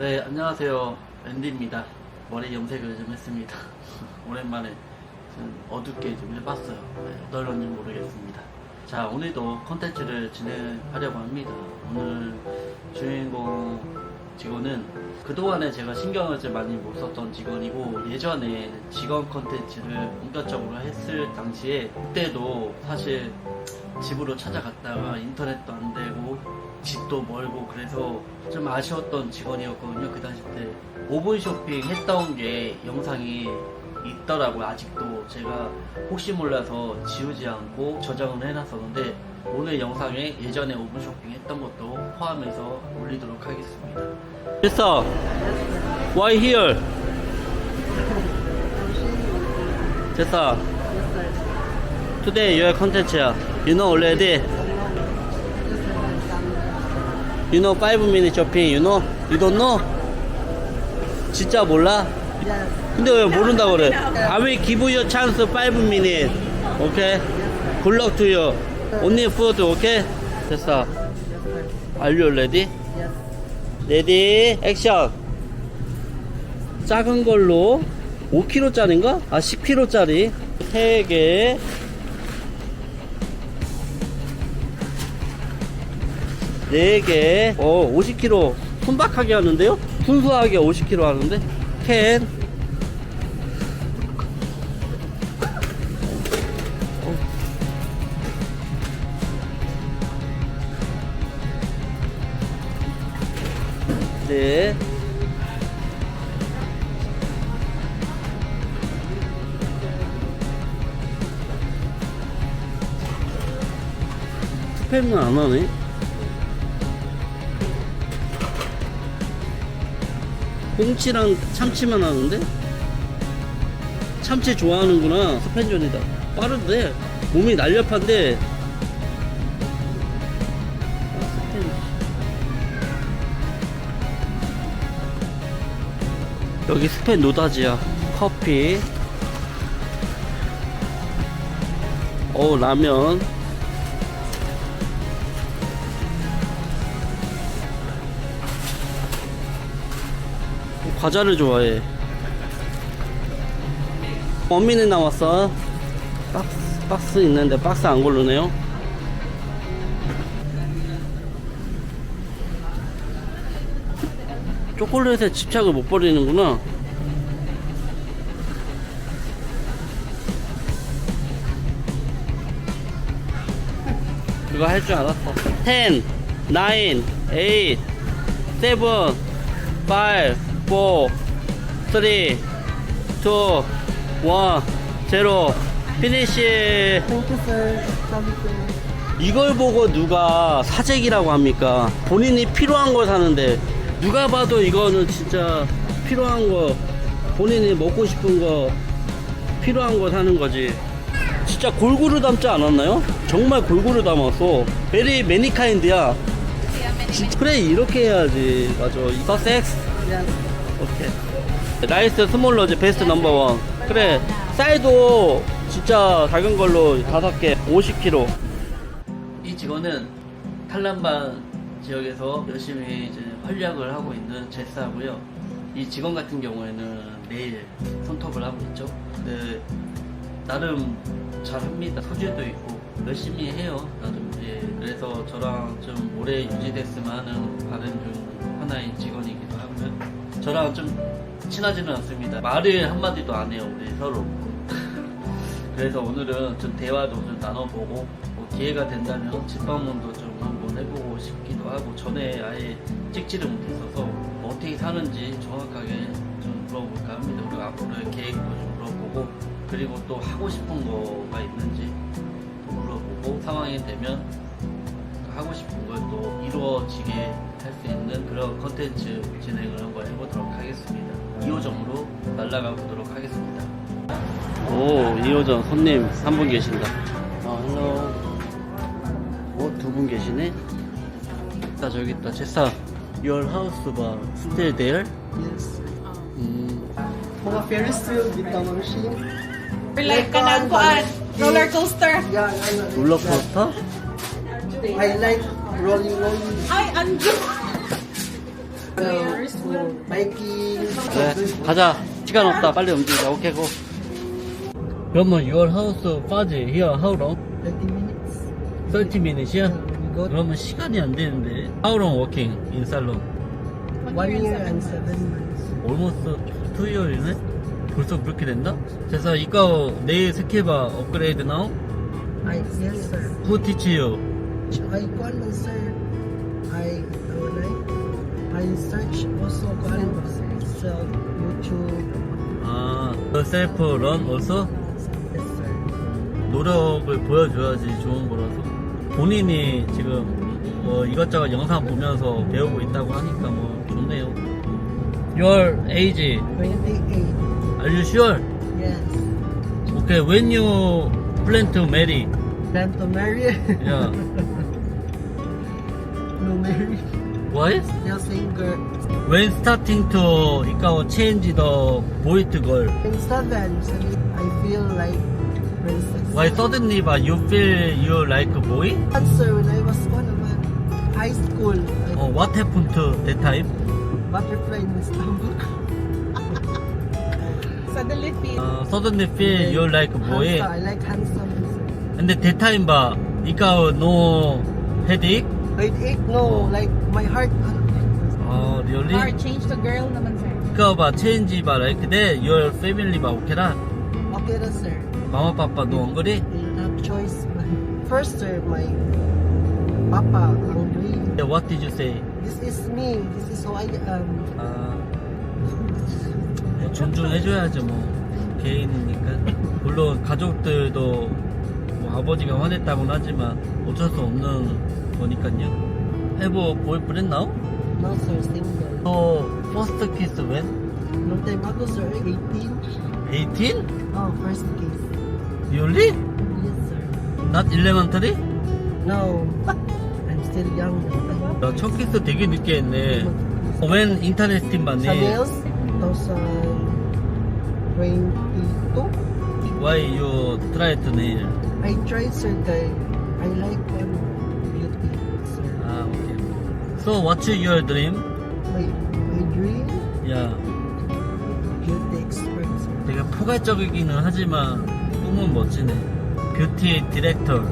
네, 안녕하세요. 앤디입니다. 머리 염색을 좀 했습니다. 오랜만에 좀 어둡게 좀 해봤어요. 네, 어떨런지 모르겠습니다. 자, 오늘도 컨텐츠를 진행하려고 합니다. 오늘 주인공 직원은 그동안에 제가 신경을 좀 많이 못 썼던 직원이고 예전에 직원 컨텐츠를 본격적으로 했을 당시에 그때도 사실 집으로 찾아갔다가 인터넷도 안 되고 집도 멀고 그래서 좀 아쉬웠던 직원이었거든요. 그 당시 때 오븐 쇼핑 했던 게 영상이 있더라고요. 아직도 제가 혹시 몰라서 지우지 않고 저장을 해놨었는데 오늘 영상에 예전에 오븐 쇼핑 했던 것도 포함해서 올리도록 하겠습니다. 됐어. Why here? 됐어. Today your content야. You know already You know 5 minute shopping You know? You don't know? 진짜 몰라? 근데 왜 모른다 그래? I will give you chance 5 minute Okay? Good luck to you Only food okay? 됐어 Are you ready? 레디 액션 작은 걸로 5kg짜리인가? 아 10kg짜리 3개 네개 어, 50kg. 손박하게 하는데요? 순수하게 50kg 하는데? 캔. 어. 네. 스팸은 안 하네. 꽁치랑 참치만 하는데? 참치 좋아하는구나. 스펜전이다. 빠른데? 몸이 날렵한데? 아. 여기 스펜 노다지야. 커피. 어 라면. 과자를 좋아해. 원민이 나왔어. 박스, 박스 있는데 박스 안 고르네요. 초콜릿에 집착을 못 버리는구나. 그거 할 줄 알았어. 10, 9, 8, 7, 5, 4, 3, 2, 1, 0. 피니시. 이걸 보고 누가 사재기라고 합니까? 본인이 필요한 걸 사는데 누가 봐도 이거는 진짜 필요한 거 본인이 먹고 싶은 거 필요한 거 사는 거지. 진짜 골고루 담지 않았나요? 정말 골고루 담았어. 베리 매니카인드야. 그래 이렇게 해야지. 맞아. 서섹스. 오케이. 라이스 스몰러즈 베스트 넘버 원. 그래. 쌀도 진짜 작은 걸로 다섯 개 50kg. 이 직원은 탈란반 지역에서 열심히 이제 활약을 하고 있는 제스하고요. 이 직원 같은 경우에는 매일 손톱을 하고 있죠. 근데 나름 잘합니다. 소질도 있고 열심히 해요. 나름. 예. 그래서 저랑 좀 오래 유지됐으면 하는 바람 중 하나인 직원이기도 하고요. 저랑 좀 친하지는 않습니다. 말을 한마디도 안 해요. 우리 서로. 그래서 오늘은 좀 대화도 좀 나눠보고 뭐 기회가 된다면 집 방문도 좀 한번 해보고 싶기도 하고 전에 아예 찍지를 못했어서 뭐 어떻게 사는지 정확하게 좀 물어볼까 합니다. 그리고 앞으로의 계획도 좀 물어보고 그리고 또 하고 싶은 거가 있는지 또 물어보고 상황이 되면 그 하고 싶은 걸 또 이루어지게 할 수 있는 그런 컨텐츠 진행을 한번 해보도록 하겠습니다. 2호점으로 날아가 보도록 하겠습니다. 오, 2호점 손님 한분 계신다. 아, 헬로. 오, 두분 계시네? 나 저기 있다. 제사. Your house bar still there? Yes. 음, Mga Ferris wheel with the machine. Or like kanang kuan, roller coaster. Yeah, I know. 롤러코스터? I like rolling rolling. Ay, anjo. um, biking. 그래 가자 시간 없다 빨리 움직이자 오케이 고 그러면 your house far here how long? 30 minutes. 30 minutes이야? We got 그러면 시간이 안 되는데 How long working in salon? one year and seven months. almost 2 year이네? 벌써 그렇게 된다? 그래서 이거 내일 스케바 업그레이드 now? I, yes, sir. Who teach you? I man, sir. I, uh, I, search also kwan self YouTube. 아, the self run also? Yes, sir. 노력을 보여줘야지 좋은 거라서 본인이 지금 뭐 이것저것 영상 보면서 배우고 있다고 하니까 뭐 좋네요 Your age 28. Are you sure? Yes. Okay, when you plan to marry? Plan to marry? Yeah. Marry. Why? Still single. When starting to ikaw change the boy to girl? In seven, so I feel like princess. Why suddenly but you feel you like a boy? Answer when I was one of my high school. I Oh, what happened to that time? butterfly in my stomach. Suddenly feel. Uh, suddenly feel you like a boy? Handsome. I like handsome. 근데 that time 봐, ikaw no headache? Grade 8, no. Like my heart. 어, really? Or change to girl naman, sir. ikaw 봐, change 봐, like that, your family 봐, okay 라? Okay na, sir. Mama, papa, no hungry? Have choice. First, sir, my papa hungry. Yeah, what did you say? This is me. This is who I am. 아, 뭐 존중해줘야죠, 뭐. 개인이니까. 물론, 가족들도 뭐 아버지가 화냈다고는 하지만 어쩔 수 없는 거니까요. Have a boyfriend now? No, sir, single. So, first kiss when? No time ago, sir. 18. 18? Oh, first kiss. Really? Yes, sir. Not elementary? No. I'm still young. 야, 첫 키스 되게 늦게 했네. When 인터넷 스팀 Sa 봤니? nails, 2022. Why you try to nail? I tried, sir, kay I like um, So, what's your dream? My, my dream, 야, beauty expert, sir. 되게 포괄적이기는 하지만 꿈은 멋지네. 뷰티 디렉터.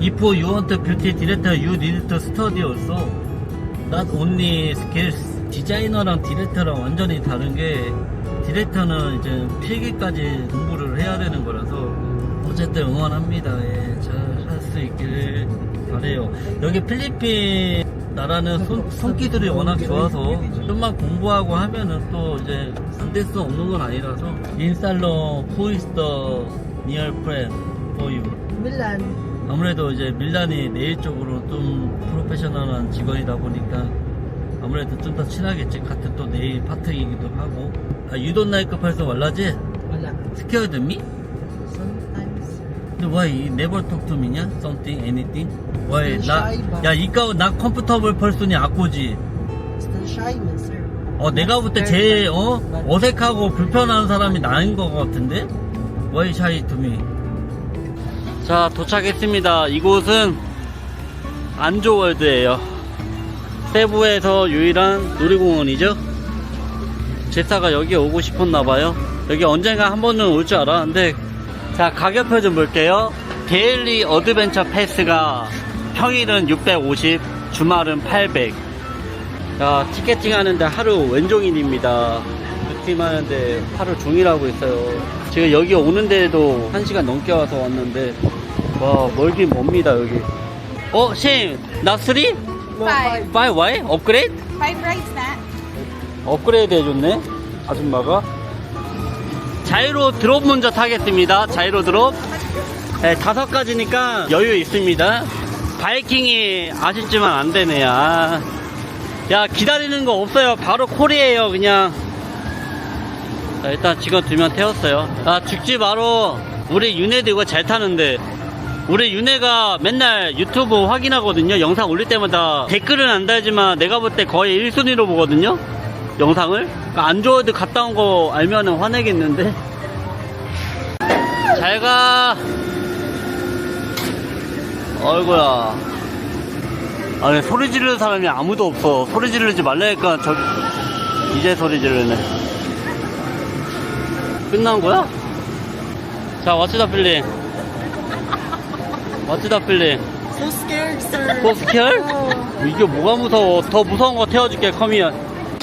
If you want a beauty director, you need to study also. Not only skills. 디자이너랑 디렉터랑 완전히 다른 게 디렉터는 이제 필기까지 공부를 해야 되는 거라서 어쨌든 응원합니다. 예, 잘할 수 있기를 바래요. 여기 필리핀 나라는 손, 손기술이 워낙 좋아서 좀만 공부하고 하면은 또 이제 안 될 수 없는 건 아니라서 the near friend for you? Milan, 아무래도 이제 밀란이 네일 쪽으로 좀 프로페셔널한 직원이다 보니까 아무래도 좀 더 친하겠지 같은 또 네일 파트이기도 하고 아, wal라지? wala. scared me? Sometimes, 근데 why you never talk to me냐? something, anything? why Still 나? 야 이거 나 컴포터블 펄슨이 sir. 어 내가 볼 때 제일 어 어색하고 불편한 사람이 나인 것 같은데 why shy to me? 자 도착했습니다 이곳은 안조월드예요 세부에서 유일한 놀이공원이죠 제사가 여기 오고 싶었나봐요 여기 언젠가 한 번은 올 줄 알았는데 자 가격표 좀 볼게요 데일리 어드벤처 패스가 평일은 650 주말은 800 자, 티켓팅 하는데 하루 왼종일입니다. 부팅 하는데 하루 종일 하고 있어요. 지금 여기 오는데도 1시간 넘게 와서 왔는데, 와, 멀긴 멉니다, 여기. 어, 심, 나 쓰리? Five. 파이 와이? 업그레이드? Five rides na. 업그레이드 해줬네, 아줌마가. 자이로 드롭 먼저 타겠습니다. 자이로 드롭. 네, 다섯 가지니까 여유 있습니다. 바이킹이 아쉽지만 안 되네, 아. 야, 기다리는 거 없어요. 바로 콜이에요, 그냥. 자, 일단 직원 두 명 태웠어요. 아, 죽지 마로. 우리 윤혜도 이거 잘 타는데. 우리 윤혜가 맨날 유튜브 확인하거든요. 영상 올릴 때마다 댓글은 안 달지만 내가 볼 때 거의 1순위로 보거든요. 영상을. 그러니까 안드로이드 갔다 온 거 알면 은 화내겠는데. 잘 가. 어이구야. 아니 소리 지르는 사람이 아무도 없어 소리 지르지 말라니까 저 이제 소리 지르네 끝난 거야? 자 왓츠다 필링 왓츠다 필링 So scared, sir. 포스키얼? 이게 뭐가 무서워 더 무서운 거 태워줄게 커미언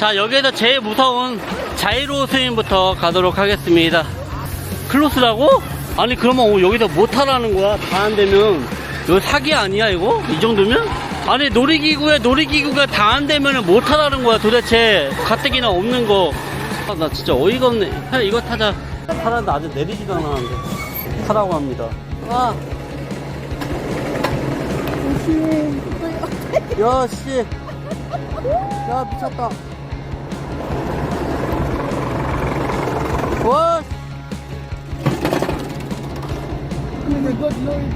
자 여기에서 제일 무서운 자이로 스윙부터 가도록 하겠습니다. 클로스라고? 아니 그러면 여기서 못 타라는 거야? 다 안 되면. 이거 사기 아니야 이거? 이 정도면? 아니 놀이기구에 놀이기구가 다 안 되면 못 타라는 거야 도대체. 가뜩이나 없는 거나 진짜 어이가 없네. 야, 이거 타자. 타라는데 아직 내리지도 않았는데. 타라고 합니다. 와 야, 씨. 야, 미쳤다. 와, 씨. Oh my God, Lord.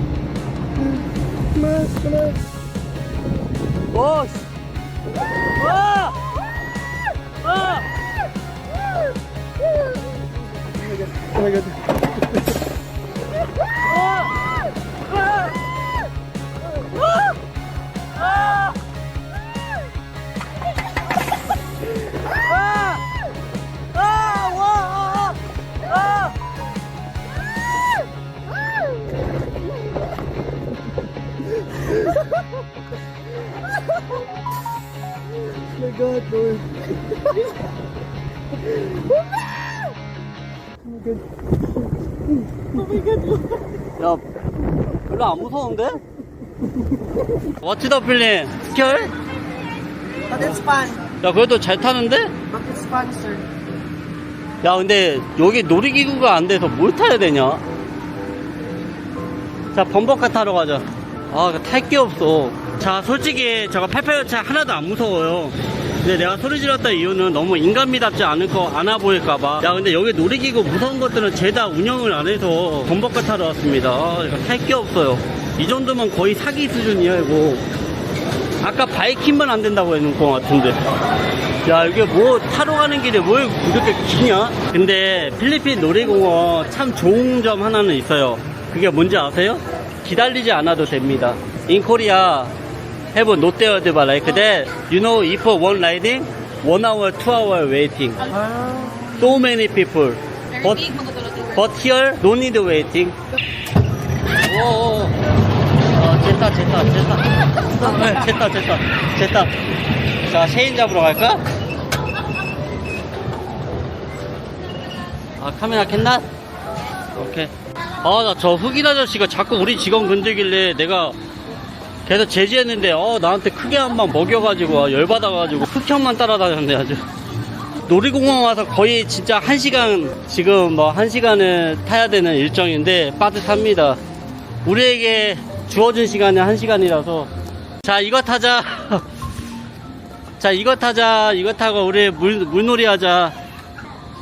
Mas, mas. 와, 씨. 와! 와! Oh my God. Oh my God, Lord. 야, 별로 안 무서운데? 왓츠더 필링? 스결? But it's fun. 야, 그래도 잘 타는데? But it's fun, sir. 야, 근데 여기 놀이기구가 안 돼서 뭘 타야 되냐? 자, 범버카 타러 가자. 아, 탈 게 없어. 자, 솔직히 저거 88열차 하나도 안 무서워요. 근데 내가 소리 질렀던 이유는 너무 인간미답지 않을 거, 안아 보일까봐. 야, 근데 여기 놀이기구 무서운 것들은 죄다 운영을 안 해서 범버카 타러 왔습니다. 아, 이거 탈게 없어요. 이 정도면 거의 사기 수준이야, 이거. 아까 바이킹만 안 된다고 해놓은 것 같은데. 야, 이게 뭐 타러 가는 길에 뭘 그렇게 기냐? 근데 필리핀 놀이공원 참 좋은 점 하나는 있어요. 그게 뭔지 아세요? 기다리지 않아도 됩니다. Korea, have no there like that. You know, if one riding, one hour, two hour waiting. So many people. But, but here, no need waiting. 오, 어, 제타, 제타. 네, 제타, 제타, 제타. 자, 셰인 잡으러 갈까? 아, 카메라 캔나? 오케이. 아, 나 저 흑인 아저씨가 자꾸 우리 직원 건들길래 내가 계속 제지했는데, 어, 나한테 크게 한 방 먹여가지고, 아, 열받아가지고, 흑형만 따라다녔네, 아주. 놀이공원 와서 거의 진짜 한 시간, 지금 뭐 한 시간을 타야 되는 일정인데, 빠듯합니다. 우리에게 주어진 시간은 한 시간이라서. 자, 이거 타자. 자, 이거 타자. 이거 타고 우리 물, 물놀이 하자.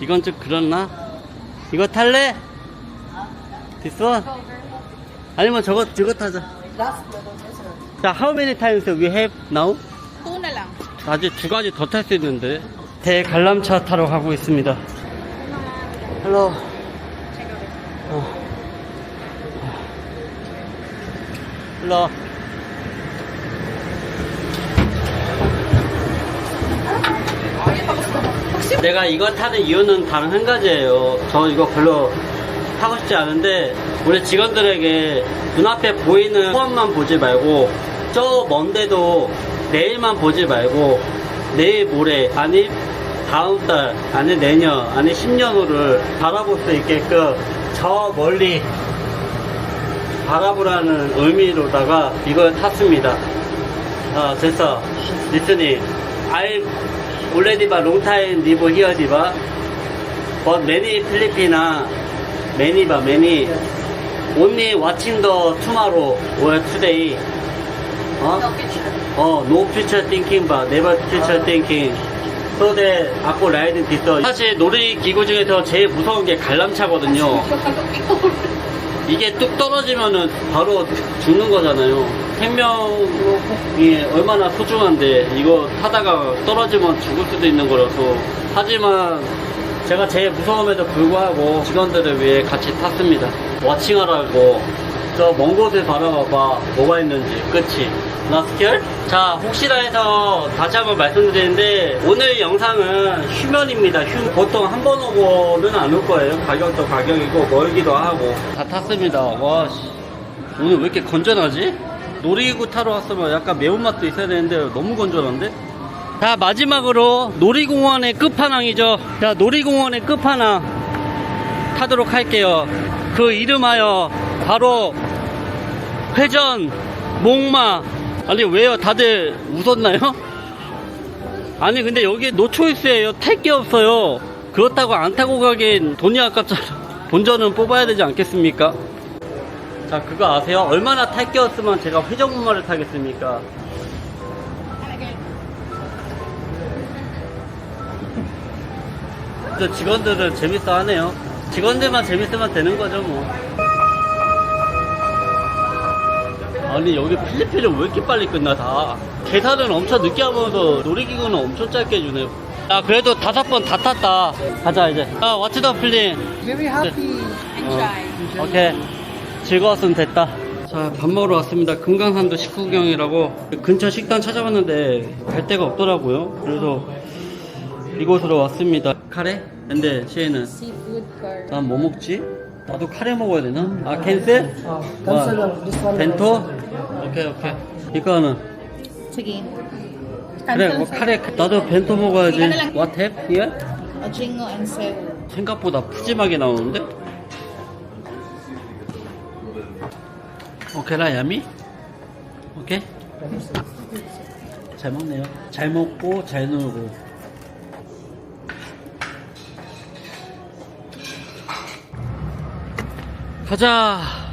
이건 좀 그렇나? 이거 탈래? 됐어? 아니면 저거, 저거 타자. Sir. 자, how many times we have now? Na lang. 아직 두 가지 더 탈 수 있는데. 대관람차 타러 가고 있습니다. 헬로. 어. 헬로. 내가 이거 타는 이유는 다른 한 가지예요. 저 이거 별로 타고 싶지 않은데 우리 직원들에게 눈앞에 보이는 포함만 보지 말고 저 먼데도 내일만 보지 말고 내일 모레 아니 다음 달 아니 내년 아니 10년 후를 바라볼 수 있게끔 저 멀리 바라보라는 의미로다가 이걸 탔습니다. 아, 됐어. 리스닝. I already but long time live here? But many Filipina, many but many, only watching the tomorrow or today. 어? 어, no future thinking but never future thinking. So that 앞으로 라이딩 디서 사실 놀이기구 중에서 제일 무서운 게 관람차거든요. 이게 뚝 떨어지면은 바로 죽는 거잖아요. 생명이 얼마나 소중한데 이거 타다가 떨어지면 죽을 수도 있는 거라서. 하지만 제가 제일 무서움에도 불구하고 직원들을 위해 같이 탔습니다. 워칭하라고. 저 먼 곳에 바라봐봐. 뭐가 있는지. 그치? 나스결? 자 혹시나 해서 다시 한번 말씀드리는데 오늘 영상은 휴면입니다. 휴 보통 한 번 오고는 안 올 거예요. 가격도 가격이고 멀기도 하고. 다 탔습니다. 와씨. 오늘 왜 이렇게 건전하지? 놀이기구 타러 왔으면 약간 매운맛도 있어야 되는데 너무 건전한데? 자 마지막으로 놀이공원의 끝판왕이죠 자 놀이공원의 끝판왕 타도록 할게요 그 이름하여 바로 회전 목마 아니 왜요 다들 웃었나요? 아니 근데 여기 노초이스예요 탈 게 없어요 그렇다고 안 타고 가긴 돈이 아깝잖아 본전은 뽑아야 되지 않겠습니까? 자 그거 아세요? 얼마나 탈 게 없으면 제가 회전 목마를 타겠습니까? 저 직원들은 재밌어 하네요. 직원들만 재밌으면 되는 거죠, 뭐. 아니, 여기 필리핀은 왜 이렇게 빨리 끝나, 다. 계산은 엄청 늦게 하면서 놀이기구는 엄청 짧게 해주네요. 야, 그래도 다섯 번 다 탔다. 가자, 이제. 아, 왓츠 더 필링. Very happy. Enjoy. 오케이. 즐거웠으면 됐다. 자, 밥 먹으러 왔습니다. 금강산도 식후경이라고. 근처 식당 찾아봤는데 갈 데가 없더라고요. 그래서 이곳으로 왔습니다. 카레? 근데 시에는 Seafood curry. 난뭐 먹지? 나도 카레 먹어야 되나? 아 캔슬? Cancel lang. This one. 벤토? 오케이 오케이 이거는 Sige. 그래 뭐 카레 나도 벤토 먹어야지 What have here? A jingo and sewu. 생각보다 푸짐하게 나오는데? 오케이 라 야미? 오케이? 잘 먹네요 잘 먹고 잘 놀고 가자